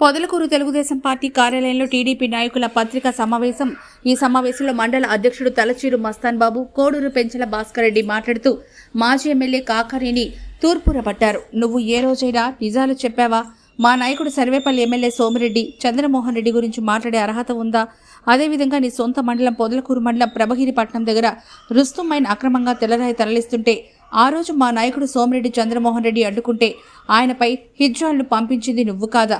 Podalakuru Telugu Desam party కార్యాలయంలో TDP నాయకుల పత్రికా సమావేశం. ఈ సమావేశంలో మండల అధ్యక్షుడు తలచీరు మస్తాన్ బాబు కోడూరు పెంచల భాస్కర్ రెడ్డి మాట్లాడుతూ మాజీ ఎమ్మెల్యే కాకారిని తూర్పుర పట్టారు నువ్వు ఏ రోజైనా నిజాలు చెప్పావా? మా నాయకుడు సర్వేపల్లి ఎమ్మెల్యే సోమిరెడ్డి చంద్రమోహన్ రెడ్డి గురించి మాట్లాడే అర్హత ఉందా? అదేవిధంగా నీ సొంత మండలం పొదలకూరు మండలం ప్రభగిరిపట్నం దగ్గర రుస్తుమైన అక్రమంగా తెల్లరాయి తరలిస్తుంటే ఆ రోజు మా నాయకుడు సోమిరెడ్డి చంద్రమోహన్ రెడ్డి అడ్డుకుంటే ఆయనపై హిజ్రాల్ను పంపించింది నువ్వు కాదా?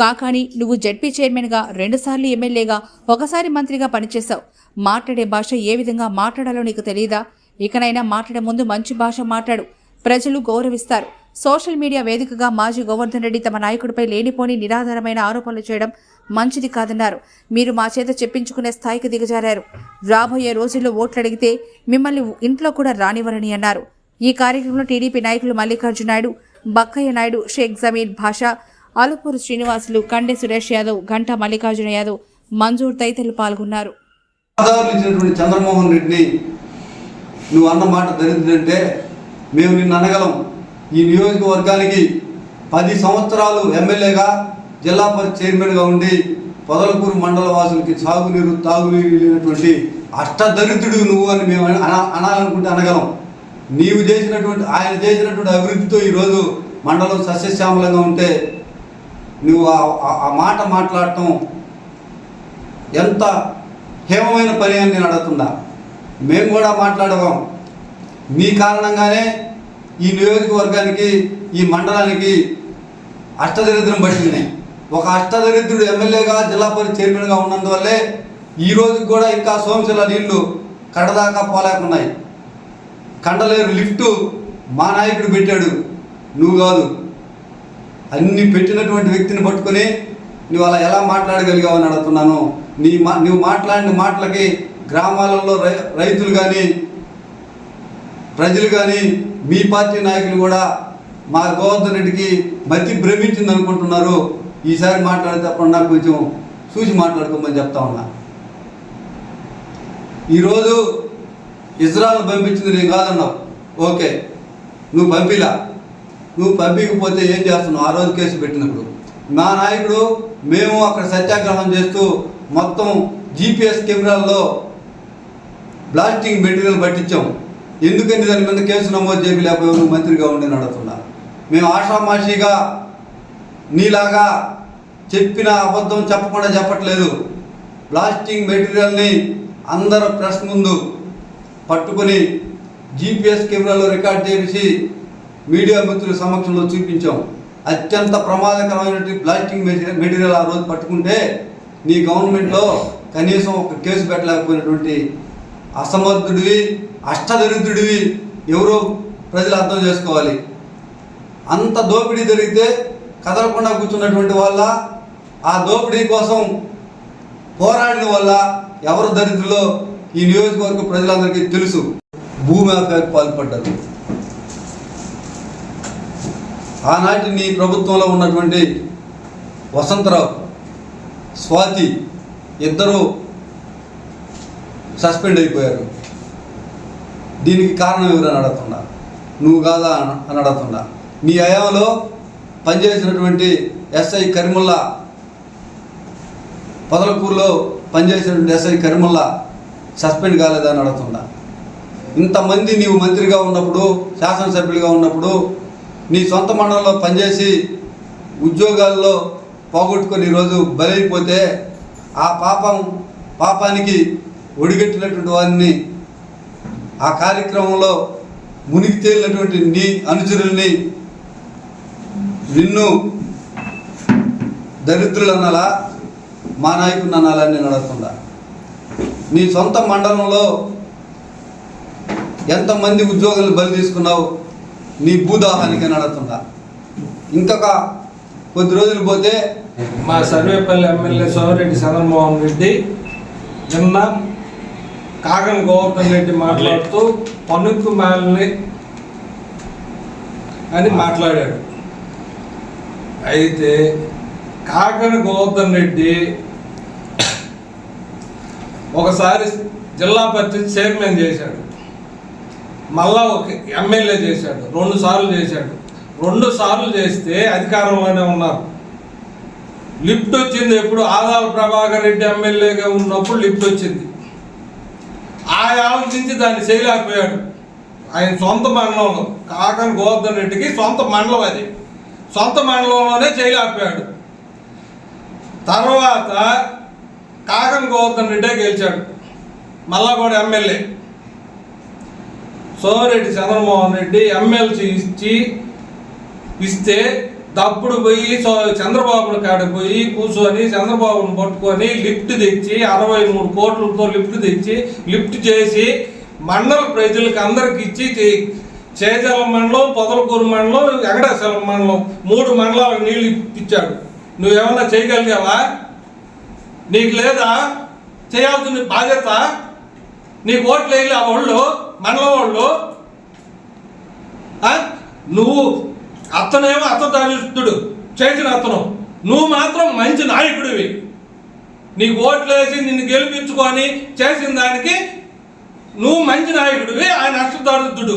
కాకాని నువ్వు జడ్పీ చైర్మన్గా రెండుసార్లు ఎమ్మెల్యేగా ఒకసారి మంత్రిగా పనిచేశావు. మాట్లాడే భాష ఏ విధంగా మాట్లాడాలో నీకు తెలియదా ఇకనైనా మాట్లాడే ముందు మంచి భాష మాట్లాడు. ప్రజలు గౌరవిస్తారు. సోషల్ మీడియా వేదికగా మాజీ గోవర్ధన్ రెడ్డి తమ నాయకుడిపై లేనిపోని నిరాధారమైన ఆరోపణలు చేయడం మంచిది కాదన్నారు. మీరు మా చేత చెప్పించుకునే స్థాయికి దిగజారారు. రాబోయే రోజుల్లో ఓట్లు అడిగితే మిమ్మల్ని ఇంట్లో కూడా రానివ్వరని అన్నారు. ఈ కార్యక్రమంలో టీడీపీ నాయకులు మల్లికార్జున నాయుడు బక్కయ్య నాయుడు షేక్ జమీర్ భాషా అలుపూరు శ్రీనివాసులు కండె సురేష్ యాదవ్ గంటా మల్లికార్జున యాదవ్ మంజూర్ తదితరులు పాల్గొన్నారు. చంద్రమోహన్ రెడ్డిని నువ్వు అన్న మాట దరిద్రంటే మేము నిన్ను అనగలం. ఈ నియోజకవర్గానికి పది సంవత్సరాలు ఎమ్మెల్యేగా జిల్లా పరిషత్ చైర్మన్గా ఉండి పొదలకూరు మండల వాసులకి సాగునీరు తాగునీరు లేనటువంటి అష్టదరిద్రుడు నువ్వు అని మేము అనాలనుకుంటే అనగలం. నీవు చేసినటువంటి ఆయన చేసినటువంటి అభివృద్ధితో ఈరోజు మండలం సస్యశ్యామలంగా ఉంటే నువ్వు ఆ- ఆ- మాట మాట్లాడటం ఎంత హేమమైన పని అని నేను అడుగుతున్నా. మేము కూడా మాట్లాడదాం మీ కారణంగానే ఈ నియోజకవర్గానికి ఈ మండలానికి అష్టదరిద్రం పట్టింది ఒక అష్టదరిద్రుడు ఎమ్మెల్యేగా జిల్లా పరిషత్ చైర్మన్గా ఉన్నందువల్లే ఈ రోజుకి కూడా ఇంకా సోమశిల నీళ్ళు కడదాకా పోలేకున్నాయి. కండలేరు లిఫ్టు మా నాయకుడు పెట్టాడు. నువ్వు కాదు. అన్ని పెట్టినటువంటి వ్యక్తిని పట్టుకొని నువ్వు అలా ఎలా మాట్లాడగలిగావు అని అడుగుతున్నాను. నీ మా నువ్వు మాట్లాడిన మాటలకి గ్రామాలలో రై రైతులు కానీ ప్రజలు కానీ మీ పార్టీ నాయకులు కూడా మా గోవర్ధన్ రెడ్డికి మతి భ్రమించింది అనుకుంటున్నారు. ఈసారి మాట్లాడేటప్పుడు నాకు కొంచెం చూసి మాట్లాడుకోమని చెప్తా ఉన్నా. ఈరోజు ఇజ్రాయల్ పంపించింది నేను కాదన్నావు. ఓకే నువ్వు పంపిలా? నువ్వు పంపించకపోతే ఏం చేస్తున్నావు? ఆ రోజు కేసు పెట్టినప్పుడు. మా నాయకుడు మేము అక్కడ సత్యాగ్రహం చేస్తూ మొత్తం జీపీఎస్ కెమెరాల్లో బ్లాస్టింగ్ మెటీరియల్ పట్టించాం ఎందుకంటే దాని మీద కేసు నమోదు చేయలేకపోయావు నువ్వు మంత్రిగా ఉండి నడుతున్నా మేము ఆషామాషిగా నీలాగా చెప్పిన అబద్ధం చెప్పకుండా చెప్పట్లేదు. బ్లాస్టింగ్ మెటీరియల్ని అందరు ప్రెస్ ముందు పట్టుకొని జీపీఎస్ కెమెరాలో రికార్డ్ చేసి మీడియా మిత్రుల సమక్షంలో చూపించాం. అత్యంత ప్రమాదకరమైనటువంటి బ్లాస్టింగ్ మెటీరియల్ మెటీరియల్ ఆ రోజు పట్టుకుంటే నీ గవర్నమెంట్లో కనీసం ఒక కేసు పెట్టలేకపోయినటువంటి అసమర్థుడివి అష్టదరిద్రుడివి ఎవరో ప్రజలు అర్థం చేసుకోవాలి. అంత దోపిడీ జరిగితే కదలకుండా కూర్చున్నటువంటి వల్ల ఆ దోపిడీ కోసం పోరాడిన వల్ల ఎవరు దరిద్రులో ఈ నియోజకవర్గ ప్రజలందరికీ తెలుసు. భూమి పాల్పడ్డారు ఆనాటి నీ ప్రభుత్వంలో ఉన్నటువంటి వసంతరావు స్వాతి ఇద్దరు సస్పెండ్ అయిపోయారు. దీనికి కారణం ఎవరని అడగకుండా నువ్వు కాదా అని- అడగకుండా నీ అయాంలో పనిచేసినటువంటి ఎస్ఐ కరిముల్లా పొదలకూరులో పనిచేసినటువంటి ఎస్ఐ కరిముల్లా సస్పెండ్ కాలేదా అని అడుగుతున్నా? ఇంతమంది నీవు మంత్రిగా ఉన్నప్పుడు శాసనసభ్యులుగా ఉన్నప్పుడు నీ సొంత మండలంలో పనిచేసి ఉద్యోగాల్లో పోగొట్టుకొని ఈరోజు బలైపోతే ఆ పాపం పాపానికి ఒడిగట్టినటువంటి వారిని ఆ కార్యక్రమంలో మునిగి తేలినటువంటి నీ అనుచరుల్ని నిన్ను దరిద్రులు అనాలా మా నాయకుని అనాలని నేను అడుగుతున్నా నీ సొంత మండలంలో ఎంతమంది ఉద్యోగులు బలి తీసుకున్నావు? నీ భూదాహానికి నడుతుందా ఇంకొక కొద్ది రోజులు పోతే మా సర్వేపల్లి ఎమ్మెల్యే సోమిరెడ్డి చంద్రమోహన్ రెడ్డి నిన్న కాగన్ గోవర్ధన్ రెడ్డి మాట్లాడుతూ పనుకు మాలని అని మాట్లాడాడు. అయితే కాగన్ గోవర్ధన్ రెడ్డి ఒకసారి జిల్లా పరిషత్ చైర్మన్ చేశాడు. మళ్ళా ఒక ఎమ్మెల్యే చేశాడు రెండు సార్లు చేశాడు. రెండు సార్లు చేస్తే అధికారంలోనే ఉన్నారు. లిఫ్ట్ వచ్చింది ఎప్పుడు? ఆదాల ప్రభాకర్ రెడ్డి ఎమ్మెల్యేగా ఉన్నప్పుడు లిఫ్ట్ వచ్చింది. ఆ ఆలోచించి దాన్ని చేయలేకపోయాడు. ఆయన సొంత మండలంలో కాకని గోవర్ధన్ రెడ్డికి సొంత మండలం అది. సొంత మండలంలోనే చేయలేకపోయాడు. తర్వాత కాకం గోవర్ధన్ రెడ్డే గెలిచాడు. మళ్ళా కూడా ఎమ్మెల్యే. సోమిరెడ్డి చంద్రమోహన్ రెడ్డి ఎమ్మెల్సీ ఇచ్చి ఇస్తే తప్పుడు పోయి చంద్రబాబుని కాడికి పోయి కూర్చొని చంద్రబాబుని పట్టుకొని లిఫ్ట్ తెచ్చి అరవై మూడు కోట్లతో లిఫ్ట్ తెచ్చి లిఫ్ట్ చేసి మండల ప్రజలకు అందరికి ఇచ్చి తి- చేజల మండలం పొదలకూరు మండలం వెంకటేశ్వరం మండలం మూడు మండలాలకు నీళ్ళు ఇప్పించాడు. నువ్వేమన్నా చేయగలిగావా? నీకు లేదా? చేయాల్సిన బాధ్యత? నీకు ఓట్లు వేయలే ఆ వాళ్ళు? మండలం వాళ్ళు ఆ? నువ్వు అతనేమో అతదారిస్తుడు చేసిన అతను నువ్వు మాత్రం మంచి నాయకుడివి నీకు ఓట్లు వేసి నిన్ను గెలిపించుకొని చేసిన దానికి నువ్వు మంచి నాయకుడివి ఆయన అష్టదారుద్ధుడు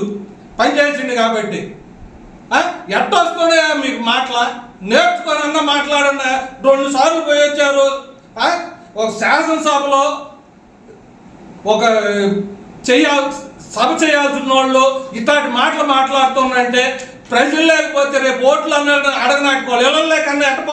పనిచేసిండు కాబట్టి ఆ? మీకు మాటల నేర్చుకొని అన్న మాట్లాడన్నా రెండు సార్లు పోయి వచ్చారు ఆ? ఒక శాసనసభలో ఒక చెయ్యాల్సి సభ చేయాల్సిన వాళ్ళు ఇట్లాంటి మాటలు మాట్లాడుతున్నారంటే ప్రజలు లేకపోతే రేపు ఓట్లు అన్న అడగనాటుకోవాలి. ఎవరు లేకన్నా